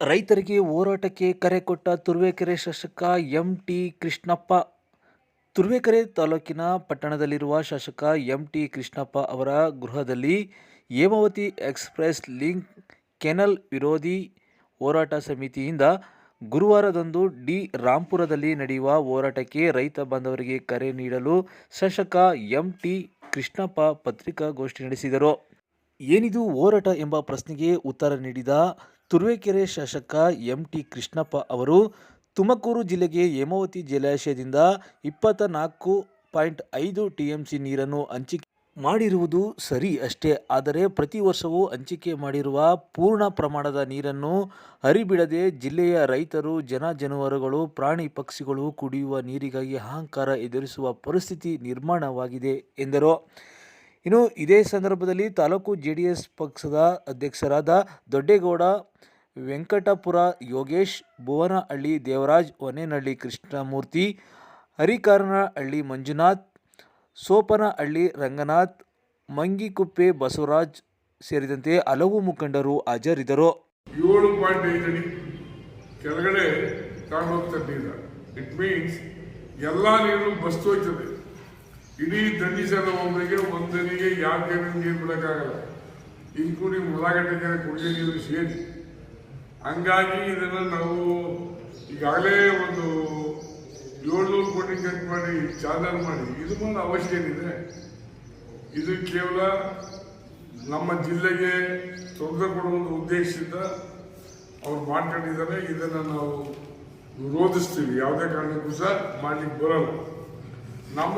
ರೈತರಿಗೆ ಹೋರಾಟಕ್ಕೆ ಕರೆ ಕೊಟ್ಟ ತುರುವೇಕೆರೆ ಶಾಸಕ ಎಂ ಟಿ ಕೃಷ್ಣಪ್ಪ. ತುರುವೇಕೆರೆ ತಾಲೂಕಿನ ಪಟ್ಟಣದಲ್ಲಿರುವ ಶಾಸಕ ಎಂ ಟಿ ಕೃಷ್ಣಪ್ಪ ಅವರ ಗೃಹದಲ್ಲಿ ಹೇಮಾವತಿ ಎಕ್ಸ್ಪ್ರೆಸ್ ಲಿಂಕ್ ಕೆನಲ್ ವಿರೋಧಿ ಹೋರಾಟ ಸಮಿತಿಯಿಂದ ಗುರುವಾರದಂದು ಡಿ ರಾಂಪುರದಲ್ಲಿ ನಡೆಯುವ ಹೋರಾಟಕ್ಕೆ ರೈತ ಬಾಂಧವರಿಗೆ ಕರೆ ನೀಡಲು ಶಾಸಕ ಎಂ ಟಿ ಕೃಷ್ಣಪ್ಪ ಪತ್ರಿಕಾಗೋಷ್ಠಿ ನಡೆಸಿದರು. ಏನಿದು ಹೋರಾಟ ಎಂಬ ಪ್ರಶ್ನೆಗೆ ಉತ್ತರ ನೀಡಿದ ತುರುವೇಕೆರೆ ಶಾಸಕ ಎಂ ಟಿ ಕೃಷ್ಣಪ್ಪ ಅವರು, ತುಮಕೂರು ಜಿಲ್ಲೆಗೆ ಹೇಮಾವತಿ ಜಲಾಶಯದಿಂದ ಇಪ್ಪತ್ತ ನಾಲ್ಕು ಪಾಯಿಂಟ್ ಐದು ಟಿ ನೀರನ್ನು ಹಂಚಿಕೆ ಮಾಡಿರುವುದು ಸರಿ ಅಷ್ಟೇ. ಆದರೆ ಪ್ರತಿ ವರ್ಷವೂ ಹಂಚಿಕೆ ಮಾಡಿರುವ ಪೂರ್ಣ ಪ್ರಮಾಣದ ನೀರನ್ನು ಹರಿಬಿಡದೆ ಜಿಲ್ಲೆಯ ರೈತರು, ಜನ ಜಾನುವಾರುಗಳು, ಪ್ರಾಣಿ ಪಕ್ಷಿಗಳು ಕುಡಿಯುವ ನೀರಿಗಾಗಿ ಅಹಂಕಾರ ಎದುರಿಸುವ ಪರಿಸ್ಥಿತಿ ನಿರ್ಮಾಣವಾಗಿದೆ ಎಂದರು. ಇನ್ನು ಇದೇ ಸಂದರ್ಭದಲ್ಲಿ ತಾಲೂಕು ಜೆ ಡಿ ಎಸ್ ಪಕ್ಷದ ಅಧ್ಯಕ್ಷರಾದ ದೊಡ್ಡೇಗೌಡ, ವೆಂಕಟಪುರ ಯೋಗೇಶ್, ಭುವನಹಳ್ಳಿ ದೇವರಾಜ್ ಹೊನೇನಹಳ್ಳಿ ಕೃಷ್ಣಮೂರ್ತಿ, ಹರಿಕಾರನಹಳ್ಳಿ ಮಂಜುನಾಥ್ ಸೋಪನಹಳ್ಳಿ ರಂಗನಾಥ್, ಮಂಗಿಕುಪ್ಪೆ ಬಸವರಾಜ್ ಸೇರಿದಂತೆ ಹಲವು ಮುಖಂಡರು ಹಾಜರಿದ್ದರು. ಏಳು ಪಾಯಿಂಟ್ ಐದು ಅಡಿ ಕೆಳಗಡೆ ಹೋಗ್ತಾರೆ ನೀರು. ಇಟ್ ಮೀನ್ಸ್ ಎಲ್ಲ ನೀರು ಬಸ್ತು ಹೋಯ್ತದೆ ಇಡೀ ದಂಡಿಸಲ ಒಬ್ಬರಿಗೆ ಒಂದನಿಗೆ ಯಾವ ಕೆರೆ ನೀರು ಬಿಡೋಕ್ಕಾಗಲ್ಲ? ಮುಲಾಗಟ್ಟೆ ಕೆರೆ ಕುಡಿಯೋ ನೀರು ಸೇರಿ. ಹಂಗಾಗಿ ಇದನ್ನು ನಾವು ಈಗಾಗಲೇ ಒಂದು ಏಳ್ನೂರು ಕೋಟಿ ಖರ್ಚು ಮಾಡಿ, ಚಾನಲ್ ಮಾಡಿ, ಇದು ಒಂದು ಅವಶ್ಯ ಏನಿದೆ? ಇದು ಕೇವಲ ನಮ್ಮ ಜಿಲ್ಲೆಗೆ ತೊಂದರೆ ಕೊಡುವ ಉದ್ದೇಶದಿಂದ ಅವ್ರು ಮಾಡ್ಕೊಂಡಿದ್ದಾರೆ. ಇದನ್ನು ನಾವು ವಿರೋಧಿಸ್ತೀವಿ ಯಾವುದೇ ಕಾರಣಕ್ಕೂ ಸಹ ಮಾಡಲಿಕ್ಕೆ ಬರಲ್ಲ. ನಮ್ಮ